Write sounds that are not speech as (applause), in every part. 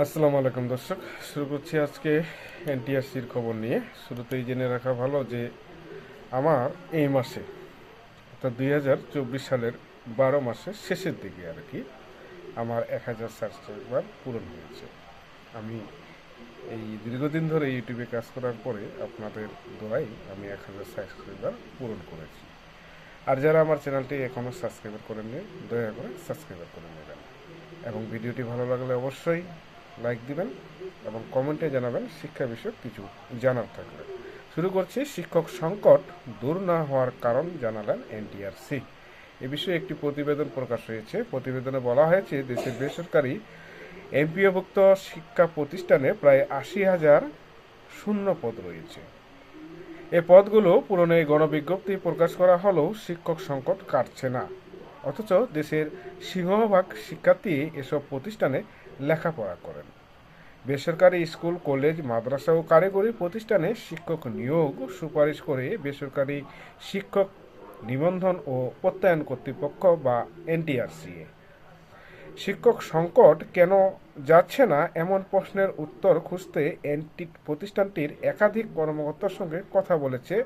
আসসালামু আলাইকুম দর্শক, শুরু করছি আজকে এনটিআরসির খবর নিয়ে। শুরুতেই জেনে রাখা ভালো যে আমার এই মাসে, অর্থাৎ দুই হাজার চব্বিশ সালের বারো মাসের শেষের দিকে আর কি, আমার এক হাজার সাবস্ক্রাইবার পূরণ হয়েছে। আমি এই দীর্ঘদিন ধরে ইউটিউবে কাজ করার পরে আপনাদের দোয়াই আমি এক হাজার সাবস্ক্রাইবার পূরণ করেছি। আর যারা আমার চ্যানেলটি এখনও সাবস্ক্রাইবার করেননি, দয়া করে সাবস্ক্রাইবার করে নেবেন। এবং ভিডিওটি ভালো লাগলে অবশ্যই লাইক দিবেন এবং কমেন্টে জানাবেন শিক্ষা বিষয়ক কিছু জানার থাকলে শুরু করছি শিক্ষক সংকট দূর না হওয়ার কারণ জানালেন এনটিআরসি। এ বিষয়ে একটি প্রতিবেদন প্রকাশ হয়েছে। প্রতিবেদনে বলা হয়েছে, দেশের বেসরকারি এমপিওভুক্ত শিক্ষা প্রতিষ্ঠানে প্রায় আশি হাজার শূন্য পদ রয়েছে। এ পদগুলো পূরণে গণবিজ্ঞপ্তি প্রকাশ করা হলেও শিক্ষক সংকট কাটছে না। অথচ দেশের সিংহভাগ শিক্ষার্থী এসব প্রতিষ্ঠানে লেখাপড়া করেন। বেসরকারি স্কুল, কলেজ, মাদ্রাসা ও কারিগরি প্রতিষ্ঠানে শিক্ষক নিয়োগ সুপারিশ করে বেসরকারি শিক্ষক নিবন্ধন ও প্রত্যয়ন কর্তৃপক্ষ বা এনটিআরসিএ শিক্ষক সংকট কেন যাচ্ছে না এমন প্রশ্নের উত্তর খুঁজতে এনটি প্রতিষ্ঠানটির একাধিক কর্মকর্তার সঙ্গে কথা বলেছে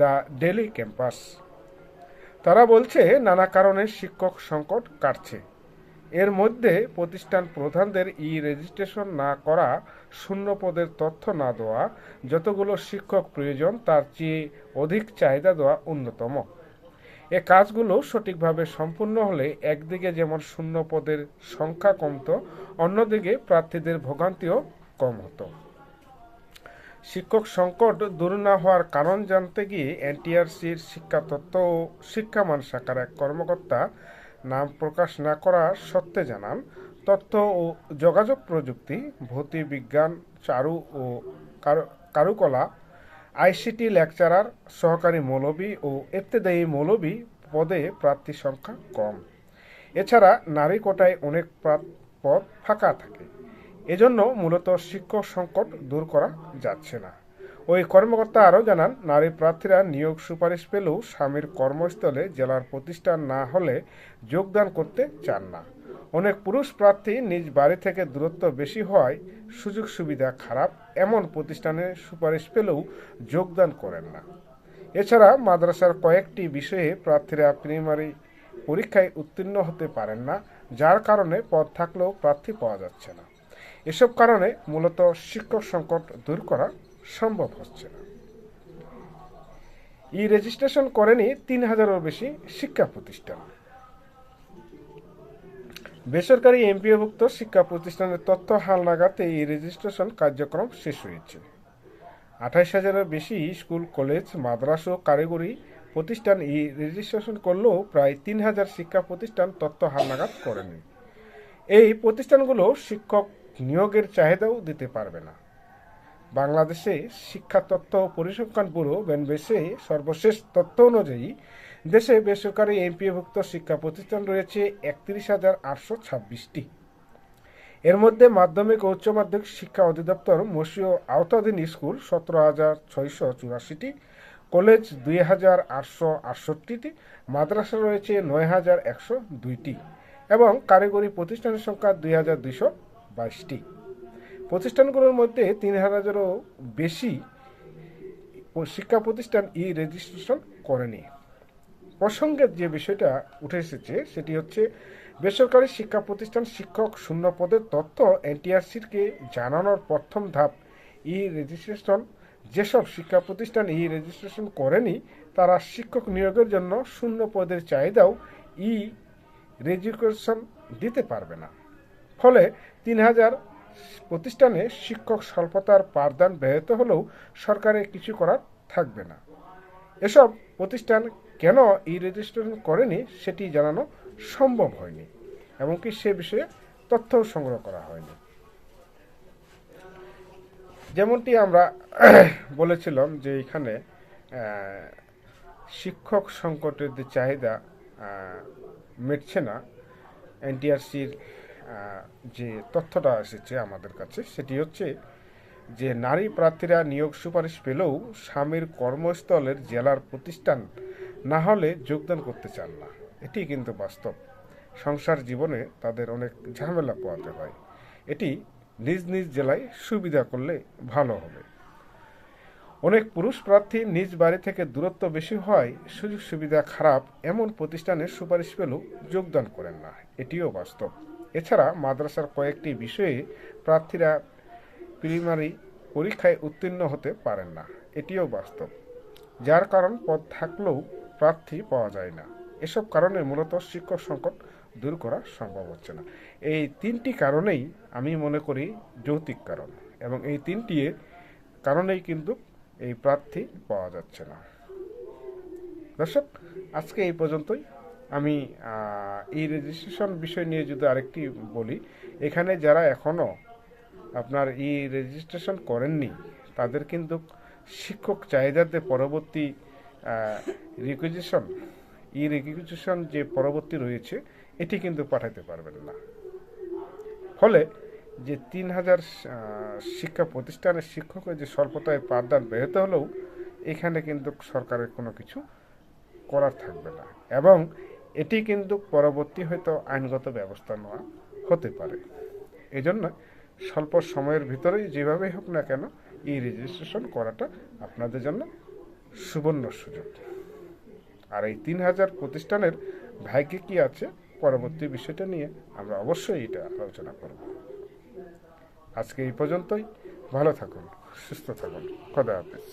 দ্য ডেলি ক্যাম্পাস। তারা বলছে, নানা কারণে শিক্ষক সংকট কাটছে। এর মধ্যে প্রতিষ্ঠান প্রধানদের ই রেজিস্ট্রেশন না করা, শূন্য পদের তথ্য না দেওয়া, যতগুলো শিক্ষক প্রয়োজন, তার চেয়ে অধিক চাহিদা দেওয়া অন্যতম এ কাজগুলো সঠিকভাবে সম্পূর্ণ হলে একদিকে যেমন শূন্য পদের সংখ্যা কমত, অন্যদিকে প্রার্থীদের ভোগান্তিও কম হতো। শিক্ষক সংকট দূর না হওয়ার কারণ জানতে গিয়ে এনটিআরসির শিক্ষা তত্ত্ব ও শিক্ষামান শাখার এক কর্মকর্তা নাম প্রকাশ না করার সত্ত্বে জানান, তথ্য ও যোগাযোগ প্রযুক্তি ভৌতিক বিজ্ঞান, চারু ও কারুকলা, আইসিটি লেকচারার, সহকারী মৌলবী ও ইত্তেদায়ী মৌলবী পদে প্রার্থী সংখ্যা কম। এছাড়া নারী কোটায় অনেক পদ ফাঁকা থাকে। এজন্য মূলত শিক্ষক সংকট দূর করা যাচ্ছে না। ওই কর্মকর্তা আরও জানান, নারী প্রার্থীরা নিয়োগ সুপারিশ পেলেও স্বামীর কর্মস্থলে জেলার প্রতিষ্ঠান না হলে যোগদান করতে চান না। অনেক পুরুষ প্রার্থী নিজ বাড়ি থেকে দূরত্ব বেশি হওয়ায় সুযোগ সুবিধা খারাপ, এমন প্রতিষ্ঠানে সুপারিশ পেলেও যোগদান করেন না। এছাড়া মাদ্রাসার কয়েকটি বিষয়ে প্রার্থীরা প্রাইমারি পরীক্ষায় উত্তীর্ণ হতে পারেন না, যার কারণে পদ থাকলেও প্রার্থী পাওয়া যাচ্ছে না। এসব কারণে মূলত শিক্ষক সংকট দূর করা সম্ভব হচ্ছে না। ই রেজিস্ট্রেশন করেনি তিন হাজারেরও বেশি শিক্ষা প্রতিষ্ঠান। বেসরকারি এমপিওভুক্ত শিক্ষা প্রতিষ্ঠানের তথ্য হালনাগাদে এই রেজিস্ট্রেশন কার্যক্রম শেষ হয়েছে। আঠাইশ হাজারের বেশি স্কুল, কলেজ, মাদ্রাসা ও কারিগরি প্রতিষ্ঠান এই রেজিস্ট্রেশন করলেও প্রায় তিন হাজার শিক্ষা প্রতিষ্ঠান তথ্য হালনাগাদ করেনি। এই প্রতিষ্ঠানগুলো শিক্ষক নিয়োগের চাহিদাও দিতে পারবে না। বাংলাদেশে শিক্ষা তথ্য পরিসংখ্যান ব্যুরো বেনবেসে সর্বশেষ তথ্য অনুযায়ী, দেশে বেসরকারি এমপিভুক্ত শিক্ষা প্রতিষ্ঠান রয়েছে একত্রিশ হাজার আটশো ছাব্বিশটি। এর মধ্যে মাধ্যমিক ও উচ্চ মাধ্যমিক শিক্ষা অধিদপ্তর মসীয় আওতাধীন স্কুল সতেরো হাজার ছয়শো চুরাশিটি, কলেজ দুই হাজার আটশো আটষট্টিটি, মাদ্রাসা রয়েছে নয় হাজার একশো দুইটি এবং কারিগরি প্রতিষ্ঠানের সংখ্যা দুই হাজার দুইশো বাইশটি। প্রতিষ্ঠানগুলোর মধ্যে তিন হাজারেরও বেশি শিক্ষা প্রতিষ্ঠান ই রেজিস্ট্রেশন করেনি। প্রসঙ্গে যে বিষয়টা উঠে এসেছে, সেটি হচ্ছে বেসরকারি শিক্ষা প্রতিষ্ঠান শিক্ষক শূন্য পদের তথ্য এনটিআরসিকে জানানোর প্রথম ধাপ ই রেজিস্ট্রেশন। যেসব শিক্ষা প্রতিষ্ঠান ই রেজিস্ট্রেশন করেনি, তারা শিক্ষক নিয়োগের জন্য শূন্য পদের চাহিদাও ই রেজিস্ট্রেশন দিতে পারবে না। ফলে তিন হাজার প্রতিষ্ঠানে শিক্ষক স্বল্পতার পাঠদান ব্যাহত হলেও সরকারের কিছু করার থাকবে না। এসব প্রতিষ্ঠান কেন ই রেজিস্ট্রেশন করেনি সেটি জানানো সম্ভব হয়নি, এমনকি সে বিষয়ে তথ্য সংগ্রহ করা হয়নি। যেমনটি আমরা (coughs) বলেছিলাম যে এখানে শিক্ষক সংকটের যে চাহিদা মিটছে না, এনটিআরসির যে তথ্যটা এসেছে আমাদের কাছে, সেটি হচ্ছে যে নারী প্রার্থীরা নিয়োগ সুপারিশ পেলেও স্বামীর কর্মস্থলের জেলার প্রতিষ্ঠান না হলে যোগদান করতে চান না। এটি কিন্তু বাস্তব। সংসার জীবনে তাদের অনেক ঝামেলা পোয়াতে হয়। এটি নিজ নিজ জেলায় সুবিধা করলে ভালো হবে। অনেক পুরুষ প্রার্থী নিজ বাড়ি থেকে দূরত্ব বেশি হওয়ায় সুযোগ সুবিধা খারাপ এমন প্রতিষ্ঠানে সুপারিশ পেলেও যোগদান করেন না। এটিও বাস্তব। এছাড়া মাদ্রাসার কয়েকটি বিষয়ে প্রার্থীরা প্রিমারি পরীক্ষায় উত্তীর্ণ হতে পারেন না। এটিও বাস্তব। যার কারণ পদ থাকলেও প্রার্থী পাওয়া যায় না। এসব কারণে মূলত শিক্ষক সংকট দূর করা সম্ভব হচ্ছে না। এই তিনটি কারণেই আমি মনে করি যৌতিক কারণ এবং এই তিনটি কারণেই কিন্তু এই প্রার্থী পাওয়া যাচ্ছে না। দর্শক, আজকে এই পর্যন্তই। আমি এই রেজিস্ট্রেশন বিষয় নিয়ে যদি আরেকটি বলি, এখানে যারা এখনও আপনার এই রেজিস্ট্রেশন করেননি, তাদের কিন্তু শিক্ষক চাহিদাতে পরবর্তী রিকুইজিশন ই রিকুইজিশন যে পরবর্তী রয়েছে, এটি কিন্তু পাঠাতে পারবেন না। ফলে যে তিন হাজার শিক্ষা প্রতিষ্ঠানের শিক্ষকের যে স্বল্পতায় পাঠদান বেরোতে হলেও, এখানে কিন্তু সরকারের কোনো কিছু করার থাকবে না। এবং এটি কিন্তু পরবর্তী হয়তো আইনগত ব্যবস্থা নেওয়া হতে পারে। এই জন্য স্বল্প সময়ের ভিতরেই যেভাবেই হোক না কেন এই রেজিস্ট্রেশন করাটা আপনাদের জন্য সুবর্ণ সুযোগ। আর এই তিন হাজার প্রতিষ্ঠানের ভাগ্যে কি আছে পরবর্তী বিষয়টা নিয়ে আমরা অবশ্যই এটা আলোচনা করব। আজকে এই পর্যন্তই। ভালো থাকুন, সুস্থ থাকুন। খোদা হাফিজ।